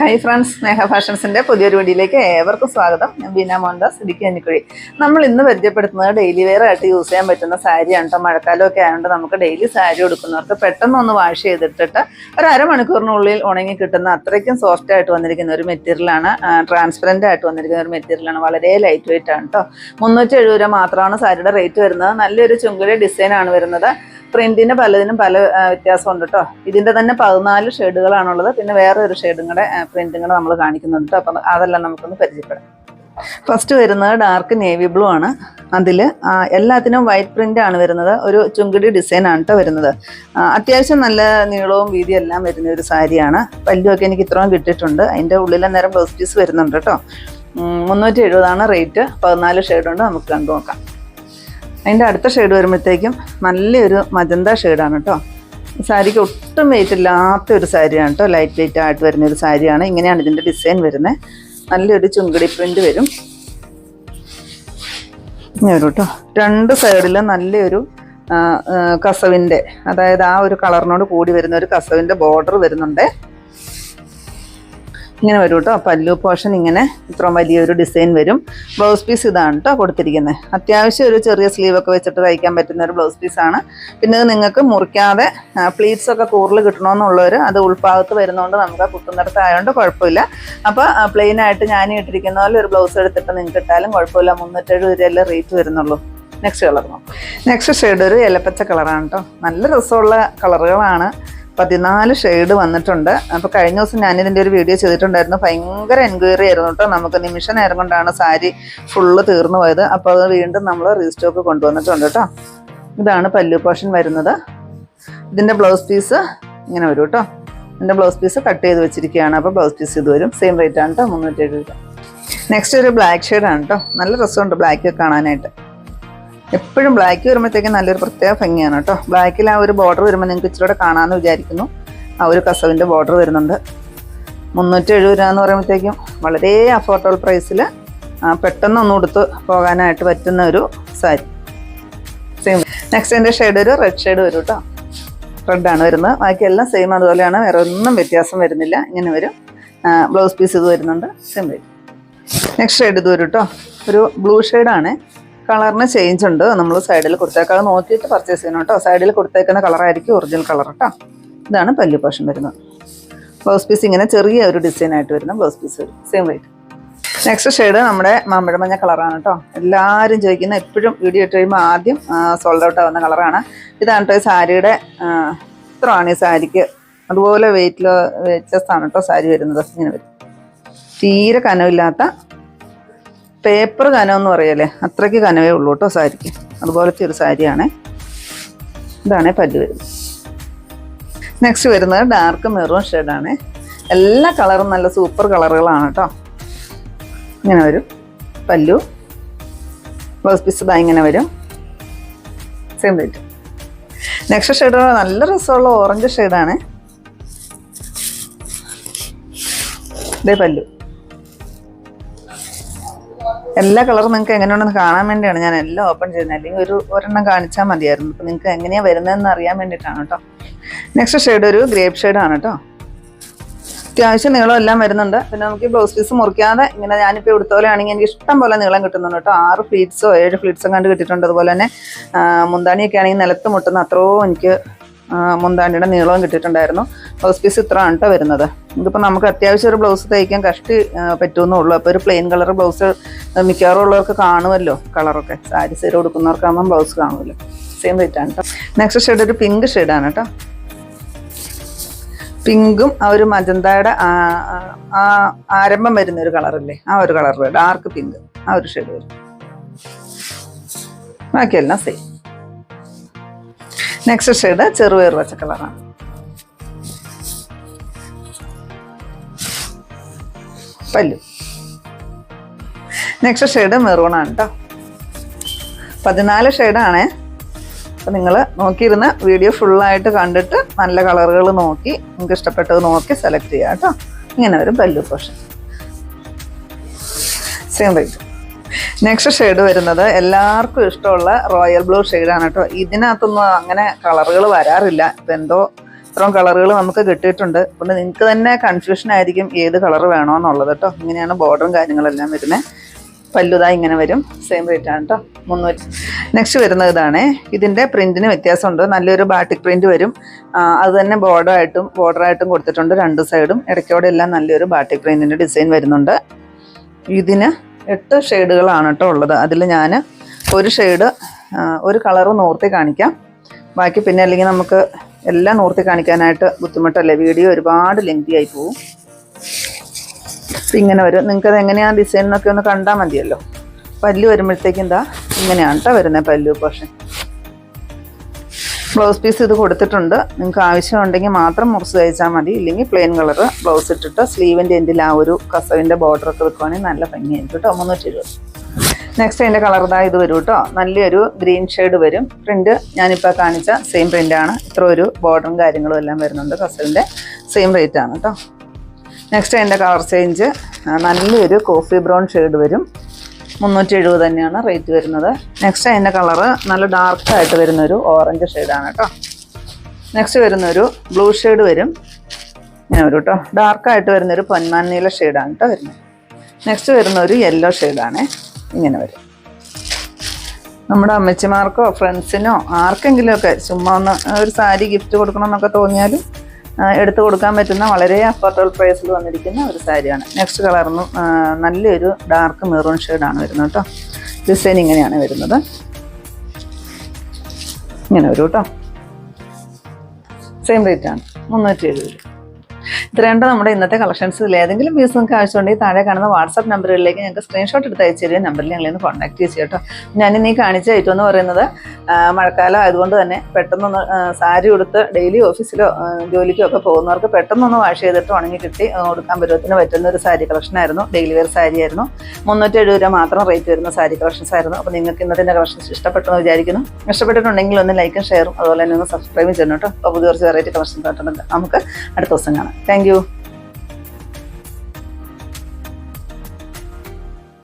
Hi friends സ്നേഹ ഫാഷൻസിന്റെ പുതിയൊരു വീഡിയോയിലേക്ക് ഏവർക്കും സ്വാഗതം. ഞാൻ ബീന മോഹൻദാസ് ഇടുക്കി അന്നിക്കുഴി നമ്മൾ ഇന്ന് പരിചയപ്പെടുത്തുന്നത് ഡെയിലി വെയർ ആയിട്ട് യൂസ് ചെയ്യാൻ പറ്റുന്ന സാരിയാണ് കേട്ടോ. മഴക്കാലമൊക്കെ ആയതുകൊണ്ട് നമുക്ക് ഡെയിലി സാരി കൊടുക്കുന്നവർക്ക് പെട്ടെന്ന് ഒന്ന് വാഷ് ചെയ്തിട്ടിട്ട് ഒരു അരമണിക്കൂറിനുള്ളിൽ ഉണങ്ങി കിട്ടുന്ന അത്രയ്ക്കും സോഫ്റ്റ് ആയിട്ട് വന്നിരിക്കുന്ന ഒരു മെറ്റീരിയലാണ് ട്രാൻസ്പെറന്റ് ആയിട്ട് വന്നിരിക്കുന്ന ഒരു മെറ്റീരിയലാണ് വളരെ ലൈറ്റ് വെയിറ്റ് ആണ് കേട്ടോ. മുന്നൂറ്റി എഴുപത് രൂപ മാത്രമാണ് സാരിയുടെ റേറ്റ് വരുന്നത്. നല്ലൊരു ചുങ്കുഴി ഡിസൈനാണ് വരുന്നത്. പ്രിന്റിന് പലതിനും പല വ്യത്യാസം ഉണ്ട് കേട്ടോ ഇതിന്റെ തന്നെ പതിനാല് ഷെയ്ഡുകളാണുള്ളത്. പിന്നെ വേറെ ഒരു ഷെയ്ഡും കൂടെ പ്രിന്റും കൂടെ നമ്മൾ കാണിക്കുന്നുണ്ട് കേട്ടോ അപ്പം അതെല്ലാം നമുക്കൊന്ന് പരിചയപ്പെടാം. ഫസ്റ്റ് വരുന്നത് ഡാർക്ക് നേവി ബ്ലൂ ആണ്. അതിൽ എല്ലാത്തിനും വൈറ്റ് പ്രിന്റ് ആണ് വരുന്നത്. ഒരു ചുങ്കിടി ഡിസൈൻ ആണ് കേട്ടോ വരുന്നത്. അത്യാവശ്യം നല്ല നീളവും വീതിയും എല്ലാം വരുന്ന ഒരു സാരിയാണ്. പല്ലുമൊക്കെ എനിക്ക് ഇത്രയും കിട്ടിയിട്ടുണ്ട്. അതിന്റെ ഉള്ളിൽ നേരം ബ്ലൗസ് പീസ് വരുന്നുണ്ട് കേട്ടോ മുന്നൂറ്റി എഴുപതാണ് റേറ്റ് പതിനാല് ഷെയ്ഡുണ്ട്. നമുക്ക് കണ്ടു നോക്കാം അതിന്റെ അടുത്ത ഷെയ്ഡ് വരുമ്പോഴത്തേക്കും നല്ലൊരു മജന്ത ഷെയ്ഡാണ് കേട്ടോ സാരിക്ക് ഒട്ടും വെയിറ്റ് ഇല്ലാത്ത ഒരു സാരിയാണ് കേട്ടോ ലൈറ്റ് വെയിറ്റ് ആയിട്ട് വരുന്ന ഒരു സാരിയാണ്. ഇങ്ങനെയാണ് ഇതിന്റെ ഡിസൈൻ വരുന്നത് നല്ലൊരു ചുങ്കടി പ്രിന്റ് വരും. ഇങ്ങനെ വരും കേട്ടോ രണ്ട് സൈഡിലും നല്ലൊരു കസവിന്റെ അതായത് ആ ഒരു കളറിനോട് കൂടി വരുന്ന ഒരു കസവിന്റെ ബോർഡർ വരുന്നുണ്ട്. ഇങ്ങനെ വരും കേട്ടോ പല്ലു പോർഷൻ ഇങ്ങനെ ഇത്രയും വലിയൊരു ഡിസൈൻ വരും. ബ്ലൗസ് പീസ് ഇതാണ് കേട്ടോ കൊടുത്തിരിക്കുന്നത് അത്യാവശ്യം ഒരു ചെറിയ സ്ലീവ് ഒക്കെ വെച്ചിട്ട് തയ്ക്കാൻ പറ്റുന്ന ഒരു ബ്ലൗസ് പീസാണ് പിന്നെ നിങ്ങൾക്ക് മുറിക്കാതെ പ്ലീറ്റ്സ് ഒക്കെ കൂടുതൽ കിട്ടണമെന്നുള്ളവർ അത് ഉൾഭാഗത്ത് വരുന്നതുകൊണ്ട് നമുക്ക് ആ കുത്തുന്നിടത്ത് ആയതുകൊണ്ട് കുഴപ്പമില്ല അപ്പോൾ പ്ലെയിൻ ആയിട്ട് ഞാൻ ഇട്ടിരിക്കുന്ന പോലെ ഒരു ബ്ലൗസ് എടുത്തിട്ട് നിങ്ങൾക്ക് ഇട്ടാലും കുഴപ്പമില്ല. മുന്നൂറ്റെഴുപത് രൂപയല്ലേ റേറ്റ് വരുന്നുള്ളൂ. നെക്സ്റ്റ് കളർ നോക്കാം. നെക്സ്റ്റ് ഷെയ്ഡ് ഒരു ഇലപ്പച്ച കളറാണ് കേട്ടോ നല്ല രസമുള്ള കളറുകളാണ് പതിനാല് ഷെയ്ഡ് വന്നിട്ടുണ്ട്. അപ്പോൾ കഴിഞ്ഞ ദിവസം ഞാനിതിന്റെ ഒരു വീഡിയോ ചെയ്തിട്ടുണ്ടായിരുന്നു. ഭയങ്കര എൻക്വയറി ആയിരുന്നു കേട്ടോ നമുക്ക് നിമിഷ നേരം കൊണ്ടാണ് സാരി ഫുള്ള് തീർന്നു പോയത്. അപ്പോൾ അത് വീണ്ടും നമ്മൾ റീസ്റ്റോക്ക് കൊണ്ടുവന്നിട്ടുണ്ട് കേട്ടോ ഇതാണ് പല്ലു പോഷൻ വരുന്നത്. ഇതിന്റെ ബ്ലൗസ് പീസ് ഇങ്ങനെ വരും കേട്ടോ ഇതിന്റെ ബ്ലൗസ് പീസ് കട്ട് ചെയ്ത് വെച്ചിരിക്കുകയാണ്. അപ്പോൾ ബ്ലൗസ് പീസ് ഇത് വരും. സെയിം റേറ്റ് ആണ് കേട്ടോ മുന്നൂറ്റി എഴുപത് നെക്സ്റ്റ് ഒരു ബ്ലാക്ക് ഷെയ്ഡാണ് കേട്ടോ നല്ല രസമുണ്ട് ബ്ലാക്ക് കാണാനായിട്ട്. എപ്പോഴും ബ്ലാക്ക് വരുമ്പോഴത്തേക്കും നല്ലൊരു പ്രത്യേക ഭംഗിയാണ് കേട്ടോ. ബ്ലാക്കിൽ ആ ഒരു ബോർഡർ വരുമ്പോൾ നിങ്ങൾക്ക് ഇച്ചിരി കൂടെ കാണാമെന്ന് വിചാരിക്കുന്നു. ആ ഒരു കസവിന്റെ ബോർഡർ വരുന്നുണ്ട്. മുന്നൂറ്റി എഴുപത് രൂപ എന്ന് പറയുമ്പോഴത്തേക്കും വളരെ അഫോർഡബിൾ പ്രൈസിൽ പെട്ടെന്ന് ഒന്ന് ഉടുത്ത് പോകാനായിട്ട് പറ്റുന്ന ഒരു സാരി സെയിം നെക്സ്റ്റ് എന്റെ ഷെയ്ഡ് ഒരു റെഡ് ഷെയ്ഡ് വരും കേട്ടോ. റെഡാണ് വരുന്നത്. ബാക്കിയെല്ലാം സെയിം അതുപോലെയാണ്. വേറെ ഒന്നും വ്യത്യാസം വരുന്നില്ല. ഇങ്ങനെ വരും. ബ്ലൗസ് പീസ് ഇത് വരുന്നുണ്ട്. സെയിം വരും. നെക്സ്റ്റ് ഷെയ്ഡ് ഇത് വരും കേട്ടോ. ഒരു ബ്ലൂ ഷെയ്ഡാണ് കളറിന് ചേഞ്ച് ഉണ്ട്. നമ്മൾ സൈഡിൽ കൊടുത്തേക്കാൾ നോക്കിയിട്ട് പർച്ചേസ് ചെയ്യണം കേട്ടോ. സൈഡിൽ കൊടുത്തേക്കുന്ന കളറായിരിക്കും ഒറിജിനൽ കളർ കേട്ടോ ഇതാണ് പല്ലു പോഷൻ വരുന്നത്. ബ്ലൗസ് പീസ് ഇങ്ങനെ ചെറിയ ഒരു ഡിസൈൻ ആയിട്ട് വരുന്ന ബ്ലൗസ് പീസ് വരും. സെയിം റേറ്റ് നെക്സ്റ്റ് ഷെയ്ഡ് നമ്മുടെ മാമ്പഴ മഞ്ഞ കളറാണ് കേട്ടോ. എല്ലാവരും ചോദിക്കുന്ന എപ്പോഴും വീഡിയോ ഇട്ട് കഴിയുമ്പോൾ ആദ്യം സോൾഡ് ഔട്ട് ആവുന്ന കളറാണ് ഇതാണ് ഈ സാരിയുടെ ഇത്രമാണ് ഈ സാരിക്ക്. അതുപോലെ വെയിറ്റിൽ വ്യത്യസ്തമാണ് കേട്ടോ സാരി വരുന്നത്. ഇങ്ങനെ വരും. തീരെ കനമില്ലാത്ത പേപ്പർ കനം എന്ന് പറയല്ലേ? അത്രയ്ക്ക് കനവേ ഉള്ളൂ കേട്ടോ സാരിക്ക്. അതുപോലത്തെ ഒരു സാരിയാണ്. ഇതാണ് പല്ലു വരുന്നത്. നെക്സ്റ്റ് വരുന്നത് ഡാർക്ക് മെറൂൺ ഷെയ്ഡാണ് എല്ലാ കളറും നല്ല സൂപ്പർ കളറുകളാണ് കേട്ടോ. ഇങ്ങനെ വരും. പല്ലു. ബ്ലൗസ് പീസ് ഇങ്ങനെ വരും. സെയിം റേറ്റ് നെക്സ്റ്റ് ഷെയ്ഡ് നല്ല രസമുള്ള ഓറഞ്ച് ഷെയ്ഡാണ് ഇതേ പല്ലു. എല്ലാ കളറും നിങ്ങൾക്ക് എങ്ങനെയാണെന്ന് കാണാൻ വേണ്ടിയാണ് ഞാൻ എല്ലാം ഓപ്പൺ ചെയ്യുന്നത്. അല്ലെങ്കിൽ ഒരു ഒരെണ്ണം കാണിച്ചാൽ മതിയായിരുന്നു. അപ്പം നിങ്ങൾക്ക് എങ്ങനെയാണ് വരുന്നതെന്ന് അറിയാൻ വേണ്ടിയിട്ടാണ് കേട്ടോ നെക്സ്റ്റ് ഷെയ്ഡ് ഒരു ഗ്രേപ്പ് ഷെയ്ഡാണ് കേട്ടോ അത്യാവശ്യം നീളം എല്ലാം വരുന്നുണ്ട്. പിന്നെ നമുക്ക് ഈ ബ്ലൗസ് പീസ് മുറിക്കാതെ ഇങ്ങനെ ഞാനിപ്പോൾ ഇവിടുത്തെ പോലെ ആണെങ്കിൽ എനിക്ക് ഇഷ്ടം പോലെ നീളം കിട്ടുന്നുണ്ട് കേട്ടോ ആറ് ഫ്ലീറ്റ്സോ ഏഴ് ഫ്ലീറ്റ്സോ കണ്ട് കിട്ടിയിട്ടുണ്ട്. അതുപോലെ തന്നെ മുന്താണിയൊക്കെ ആണെങ്കിൽ നിലത്ത് മുട്ടുന്ന അത്രയോ എനിക്ക് മുന്താണിയുടെ നീളവും കിട്ടിയിട്ടുണ്ടായിരുന്നു. ബ്ലൗസ് പീസ് ഇത്ര ആണ് കേട്ടോ വരുന്നത്. ഇതിപ്പോൾ നമുക്ക് അത്യാവശ്യം ഒരു ബ്ലൗസ് തയ്ക്കാൻ കഷ്ടി പറ്റുമെന്നുള്ളൂ അപ്പോൾ ഒരു പ്ലെയിൻ കളർ ബ്ലൗസ് മിക്കവാറും ഉള്ളവർക്ക് കാണുമല്ലോ കളറൊക്കെ സാരി സൈഡ് കൊടുക്കുന്നവർക്കാകുമ്പോൾ ബ്ലൗസ് കാണുമല്ലോ. സെയിം റേറ്റ് ആണ് കേട്ടോ നെക്സ്റ്റ് ഷെയ്ഡ് ഒരു പിങ്ക് ഷെയ്ഡാണ് കേട്ടോ പിങ്കും ആ ഒരു മജന്തയുടെ ആരംഭം വരുന്ന ഒരു കളറല്ലേ ആ ഒരു കളർ ഡാർക്ക് പിങ്ക് ആ ഒരു ഷെയ്ഡ് വരും. ബാക്കിയെല്ലാം സെയിം നെക്സ്റ്റ് ഷെയ്ഡ് ചെറുപയർ പച്ച കളറാണ് പല്ലു നെക്സ്റ്റ് ഷെയ്ഡ് മെറൂണാണ് കേട്ടോ പതിനാല് ഷെയ്ഡാണേ അപ്പം നിങ്ങൾ നോക്കിയിരുന്ന് വീഡിയോ ഫുള്ളായിട്ട് കണ്ടിട്ട് നല്ല കളറുകൾ നോക്കി നിങ്ങൾക്ക് ഇഷ്ടപ്പെട്ടത് നോക്കി സെലക്ട് ചെയ്യാം കേട്ടോ ഇങ്ങനെ വരും pallu portion same rate next shade വരുന്നത് എല്ലാവർക്കും ഇഷ്ടമുള്ള റോയൽ ബ്ലൂ ഷെയ്ഡാണ് കേട്ടോ. ഇതിനകത്തൊന്നും അങ്ങനെ കളറുകൾ വരാറില്ല. ഇപ്പം എന്തോ ഇത്രയും കളറുകൾ നമുക്ക് കിട്ടിയിട്ടുണ്ട്. പിന്നെ നിങ്ങൾക്ക് തന്നെ കൺഫ്യൂഷൻ ആയിരിക്കും ഏത് കളർ വേണമെന്നുള്ളത് കേട്ടോ. ഇങ്ങനെയാണ് ബോർഡറും കാര്യങ്ങളെല്ലാം വരുന്നത്. പല്ലുതാ ഇങ്ങനെ വരും. സെയിം റേറ്റ് ആണ് കേട്ടോ. മുന്നൂറ്റി നെക്സ്റ്റ് വരുന്നത് ഇതാണേ. ഇതിന്റെ പ്രിന്റിന് വ്യത്യാസമുണ്ട്. നല്ലൊരു ബാട്ടിക് പ്രിന്റ് വരും. അത് തന്നെ ബോർഡറായിട്ടും ബോർഡറായിട്ടും കൊടുത്തിട്ടുണ്ട് രണ്ട് സൈഡും ഇടയ്ക്കോടെ എല്ലാം നല്ലൊരു ബാട്ടിക് പ്രിന്റിന്റെ ഡിസൈൻ വരുന്നുണ്ട്. ഇതിന് എട്ട് ഷെയ്ഡുകളാണ് കേട്ടോ ഉള്ളത്. അതിൽ ഞാൻ ഒരു ഷെയ്ഡ് ഒരു കളറ് നോർത്തി കാണിക്കാം. ബാക്കി പിന്നെ അല്ലെങ്കിൽ നമുക്ക് എല്ലാം നോർത്തി കാണിക്കാനായിട്ട് ബുദ്ധിമുട്ടല്ലേ? വീഡിയോ ഒരുപാട് ലെങ്തി ആയി പോവും. ഇങ്ങനെ വരും. നിങ്ങൾക്ക് അത് എങ്ങനെയാണ് ഡിസൈൻ എന്നൊക്കെ ഒന്ന് കണ്ടാൽ മതിയല്ലോ. പല്ല് വരുമ്പോഴത്തേക്കും എന്താ? ഇങ്ങനെയാണ് കേട്ടോ വരുന്നത് പല്ലു പോർഷൻ ബ്ലൗസ് പീസ് ഇത് കൊടുത്തിട്ടുണ്ട്. നിങ്ങൾക്ക് ആവശ്യമുണ്ടെങ്കിൽ മാത്രം മുറിച്ച് തയ്ച്ചാൽ മതി. ഇല്ലെങ്കിൽ പ്ലെയിൻ കളർ ബ്ലൗസ് ഇട്ടിട്ട് സ്ലീവിന്റെ എൻഡിൽ ആ ഒരു കസവിന്റെ ബോർഡർ ഒക്കെ വെക്കുവാണെങ്കിൽ നല്ല ഭംഗിയായിരിക്കും കേട്ടോ. മുന്നൂറ്റി ഇരുപത് നെക്സ്റ്റ് അതിന്റെ കളർ ഇതാ ഇത് വരും കേട്ടോ. നല്ലൊരു ഗ്രീൻ ഷെയ്ഡ് വരും. പ്രിന്റ് ഞാനിപ്പോൾ കാണിച്ച സെയിം പ്രിന്റാണ് ഇത്ര ഒരു ബോർഡറും കാര്യങ്ങളും എല്ലാം വരുന്നുണ്ട്. കസവിന്റെ സെയിം റേറ്റ് ആണ് കേട്ടോ. നെക്സ്റ്റ് അതിന്റെ കളർ ചേഞ്ച് നല്ലൊരു കോഫി ബ്രൗൺ ഷെയ്ഡ് വരും. മുന്നൂറ്റി എഴുപത് തന്നെയാണ് റേറ്റ് വരുന്നത്. നെക്സ്റ്റ് അതിന്റെ കളറ് നല്ല ഡാർക്ക് ആയിട്ട് വരുന്നൊരു ഓറഞ്ച് ഷെയ്ഡാണ് കേട്ടോ നെക്സ്റ്റ് വരുന്നൊരു ബ്ലൂ ഷെയ്ഡ് വരും. ഇങ്ങനെ വരും കേട്ടോ ഡാർക്കായിട്ട് വരുന്നൊരു പൊന്മാൻ നീല ഷെയ്ഡാണ് കേട്ടോ വരുന്നത്. നെക്സ്റ്റ് വരുന്ന ഒരു യെല്ലോ ഷെയ്ഡാണ് ഇങ്ങനെ വരും. നമ്മുടെ അമ്മച്ചിമാർക്കോ ഫ്രണ്ട്സിനോ ആർക്കെങ്കിലുമൊക്കെ ചുമ്മാ ഒന്ന് ഒരു സാരി ഗിഫ്റ്റ് കൊടുക്കണം എന്നൊക്കെ തോന്നിയാലും എടുത്തു കൊടുക്കാൻ പറ്റുന്ന വളരെ അഫോർഡബിൾ പ്രൈസിൽ വന്നിരിക്കുന്ന ഒരു സാരിയാണ്. നെക്സ്റ്റ് കളറിന് നല്ലൊരു ഡാർക്ക് മെറൂൺ ഷെയ്ഡാണ് വരുന്നത് കേട്ടോ. ഡിസൈൻ ഇങ്ങനെയാണ് വരുന്നത്. ഇങ്ങനെ വരും കേട്ടോ. സെയിം റേറ്റാണ് മുന്നൂറ്റി എഴുപത് ഇത്രയുണ്ട് നമ്മുടെ ഇന്നത്തെ കളക്ഷൻസിൽ ഏതെങ്കിലും പീസ് നിങ്ങൾക്ക് ആവശ്യമുണ്ടെങ്കിൽ താഴെ കാണുന്ന വാട്സാപ്പ് നമ്പറിലേക്ക് ഞങ്ങൾക്ക് സ്ക്രീൻഷോട്ട് എടുത്ത് അയച്ചു തരിക നമ്പറിൽ ഞങ്ങളെ ഒന്ന് കോൺടാക്ട് ചെയ്യുക കേട്ടോ. ഞാൻ നീ കാണിച്ച ഐറ്റം എന്ന് പറയുന്നത് മഴക്കാലം ആയതുകൊണ്ട് തന്നെ പെട്ടെന്നൊന്ന് സാരി ഉടുത്ത് ഡെയിലി ഓഫീസിലോ ജോലിക്കോ ഒക്കെ പോകുന്നവർക്ക് പെട്ടെന്നൊന്ന് വാഷ് ചെയ്തിട്ട് ഉണങ്ങി കിട്ടി കൊടുക്കാൻ പറ്റുന്ന പറ്റുന്ന ഒരു സാരി കളക്ഷൻ ആയിരുന്നു. ഡെയിലി വെയർ സാരി ആയിരുന്നു. മുന്നൂറ്റി എഴുപത് രൂപ മാത്രം റേറ്റ് വരുന്ന സാരി കളക്ഷൻസ് ആയിരുന്നു. അപ്പോൾ നിങ്ങൾക്ക് ഇന്നത്തെ കളക്ഷൻസ് ഇഷ്ടപ്പെട്ടെന്ന് വിചാരിക്കുന്നു. ഇഷ്ടപ്പെട്ടിട്ടുണ്ടെങ്കിൽ ഒന്ന് ലൈക്കും ഷെയറും അതുപോലെ തന്നെ ഒന്ന് സബ്സ്ക്രൈബും ചെയ്യണം കേട്ടോ. അപ്പോൾ പുതിയ കുറച്ച് വെറൈറ്റി കളക്ഷൻസ് ആയിട്ടുണ്ട്. നമുക്ക് അടുത്ത ദിവസം കാണാം. താങ്ക്